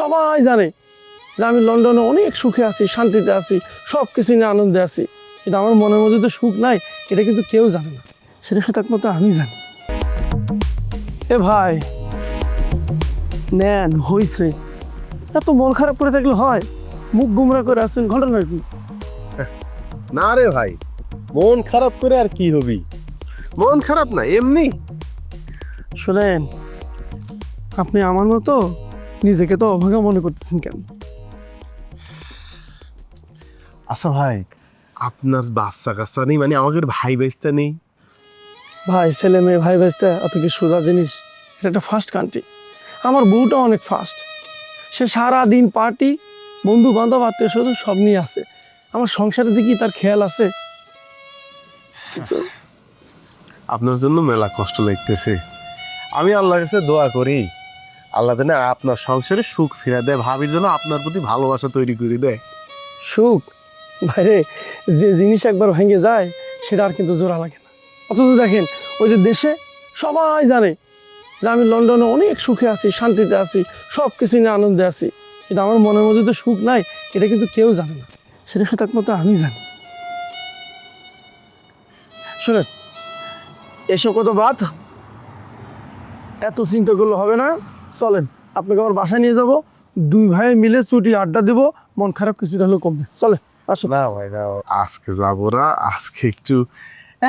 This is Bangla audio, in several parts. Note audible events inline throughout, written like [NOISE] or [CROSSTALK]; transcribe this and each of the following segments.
সবাই জানে যে আমি লন্ডনে অনেক সুখে আছি শান্তিতে আছি সব কিছু নিয়ে আনন্দে আছি। কিন্তু আমার মনের মধ্যে তো সুখ নাই এটা কিন্তু কেউ জানে না। সেটা শুধু একমাত্র আমি জানি। এ ভাই নেন হইছে। এত মন খারাপ করে থাকলে হয়? মুখ গুমরা করে আছেন ঘটনা কি? না রে ভাই মন খারাপ করে আর কি হবি? মন খারাপ না এমনি। শোনেন আপনি আমার মতো নিজেকে তো অভাগা মনে করতেছেন কেন? আচ্ছা ভাই আপনার বাচ্চা কাচ্চা নেই মানে আমাদের ভাই বেচতে নেই। ভাই ছেলে মেয়ে ভাই ভাইস্তা অত কি সোজা জিনিস? এটা একটা ফার্স্ট কান্ট্রি আমার বউটা অনেক ফাস্ট সে সারা দিন পার্টি বন্ধু বান্ধব আত্মীয় স্বজন সব নিয়ে আছে আমার সংসারের দিকে তার খেয়াল আছে। আপনার জন্য মেলা কষ্ট লাগতেছে। আমি আল্লাহর কাছে দোয়া করি। আল্লাহ যেন আপনার সংসারে সুখ ফিরে দেয়, ভাবির জন্য আপনার প্রতি ভালোবাসা তৈরি করে দেয়। সুখ? বাইরে যে জিনিস একবার ভেঙে যায়, সেটা আর কিন্তু জোড়া লাগে না। অথচ দেখেন, ওই যে দেশে সবাই জানে যে আমি লন্ডনে অনেক সুখে আছি, শান্তিতে আছি সব কিছু নিয়ে আনন্দে আছি। কিন্তু আমার মনের মধ্যে তো সুখ নাই, এটা কিন্তু কেউ জানে না। সেটা শুধু একমাত্র আমি জানি। শোনেন, এসব কত বাদ এত চিন্তা করলে হবে না। চলেন আপনাকে আমার বাসায় নিয়ে যাব। দুই ভাই মিলে ছুটি আড্ডা দেবো মন খারাপ কিছুটা হলেও কমবে চলে আসো না ভাই না আজকে যাব না আজকে একটু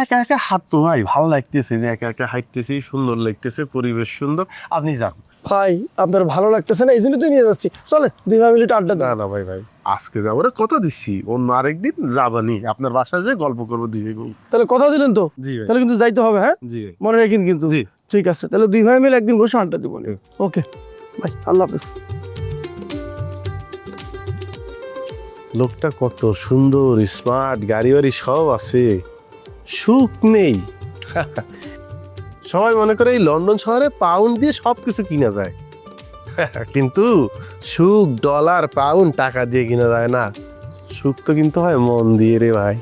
একা একা হাঁটবো ভাই ভালো লাগতেছে একা একা হাঁটতেছি সুন্দর লাগতেছে পরিবেশ সুন্দর আপনি যান। ভাই আপনার ভালো লাগতেছে না এই জন্য তো নিয়ে যাচ্ছি। চলে দুই ভাই মিলে আড্ডা না না ভাই ভাই আজকে যাব না কথা দিচ্ছি অন্য আরেকদিন যাবানি আপনার বাসায় যে গল্প করব দিয়ে তাহলে কথা দিলেন তো? জি তাহলে কিন্তু যাইতে হবে হ্যাঁ? জি মনে রাখেন কিন্তু। জি। ঠিক আছে তাহলে দুই ভাই মিলে একদিন বসে আড্ডা দেবো ওকে ভাই আল্লাহ হাফেজ। লোকটা কত সুন্দর স্মার্ট গাড়ি বাড়ি সব আছে। সুখ নেই। [LAUGHS] সবাই মনে করে এই লন্ডন শহরে পাউন্ড দিয়ে সব কিছু কিনা যায়। [LAUGHS] কিন্তু সুখ ডলার পাউন্ড টাকা দিয়ে কিনা যায় না। সুখ তো কিন্তু হয় মন দিয়ে রে ভাই।